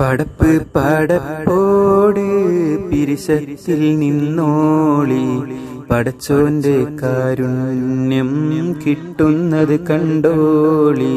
പടപ്പ് പടപ്പോട് പിരിശത്തിൽ നിന്നോളി. പടച്ചോന്റെ കാരുണ്യം കിട്ടുന്നത് കണ്ടോളി.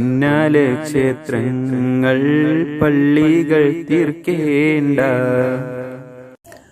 പൊന്നാല ക്ഷേത്രങ്ങൾ പള്ളികൾ തീർക്കേണ്ട.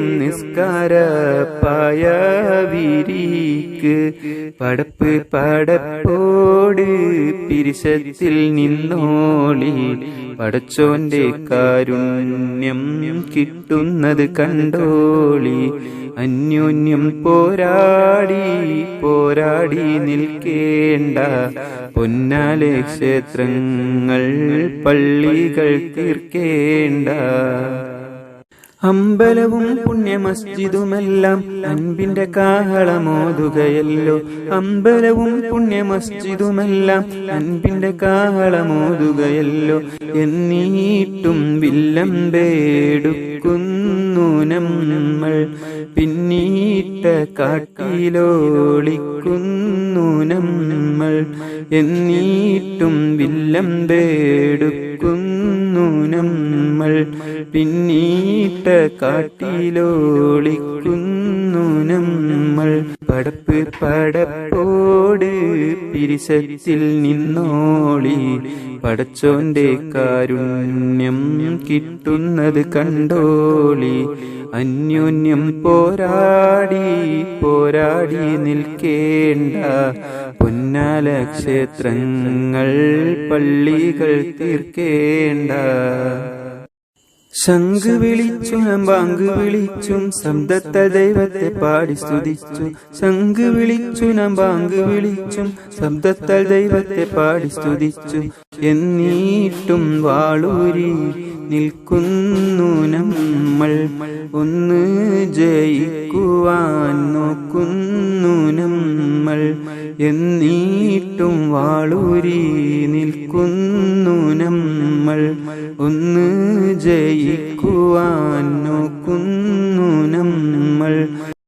നിസ്കാര പായവിരിക്ക്. പടപ്പ് പടപ്പോട് പിരിശത്തിൽ നിന്നോളി. പടച്ചോന്റെ കാരുണ്യം കിട്ടുന്നത് കണ്ടോളി. അന്യോന്യം പോരാടി പോരാടി നിൽക്കേണ്ട. പൊന്നാലെ ക്ഷേത്രങ്ങൾ പള്ളികൾ തീർക്കേണ്ട. അമ്പലവും പുണ്യ മസ്ജിദുമെല്ലാം അൻപിന്റെ കാഹളമോതുകയല്ലോ. അമ്പലവും പുണ്യ മസ്ജിദുമെല്ലാം അൻപിന്റെ കാഹളമോതുകയല്ലോ. എന്നീട്ടും വില്ലമ്പേടുക്കുന്നു നമ്മൾ. പിന്നീട്ട കാട്ടിലോളിക്കുന്നു നമ്മൾ. എന്നീട്ടും വില്ലമ്പേടുക്കുന്നു നമ്മൾ. പിന്നീട്ട കാട്ടിലോളിക്കുന്നു നമ്മൾ. പടപ്പ് പടപ്പോട് പിരിശത്തിൽ നിന്നോളി. പടച്ചോന്റെ കാരുണ്യം കിട്ടുന്നത് കണ്ടോളി. അന്യോന്യം പോരാടി പോരാടി നിൽക്കേണ്ട. പൊന്നാല ക്ഷേത്രങ്ങൾ പള്ളികൾ തീർക്കേണ്ട. ശംഖ് വിളിച്ചും ബാങ്ക് വിളിച്ചും ശബ്ദത്തെ ദൈവത്തെ പാടി സ്തുതിച്ചു. ശംഖ് വിളിച്ചു ബാങ്ക് വിളിച്ചും ശബ്ദത്താൽ ദൈവത്തെ പാടി സ്തുതിച്ചു. എന്നീട്ടും വാളൂരി നിൽക്കുന്നു നമ്മൾ ഒന്ന് ജയിക്കുവാൻ നോക്കുന്നു നമ്മൾ. എന്നീട്ടും വാളൂരി നിൽക്കുന്നു നമ്മൾ. ഒന്ന് ജയിക്കുവാൻ നോക്കുന്നു നമ്മൾ.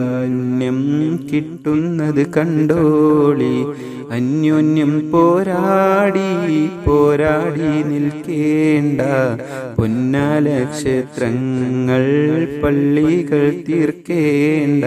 കാരുണ്യം കിട്ടുന്നത് കണ്ടോളി. അന്യോന്യം പോരാടി പോരാടി നിൽക്കേണ്ട. പൊന്നാല ക്ഷേത്രങ്ങൾ പള്ളികൾ തീർക്കേണ്ട.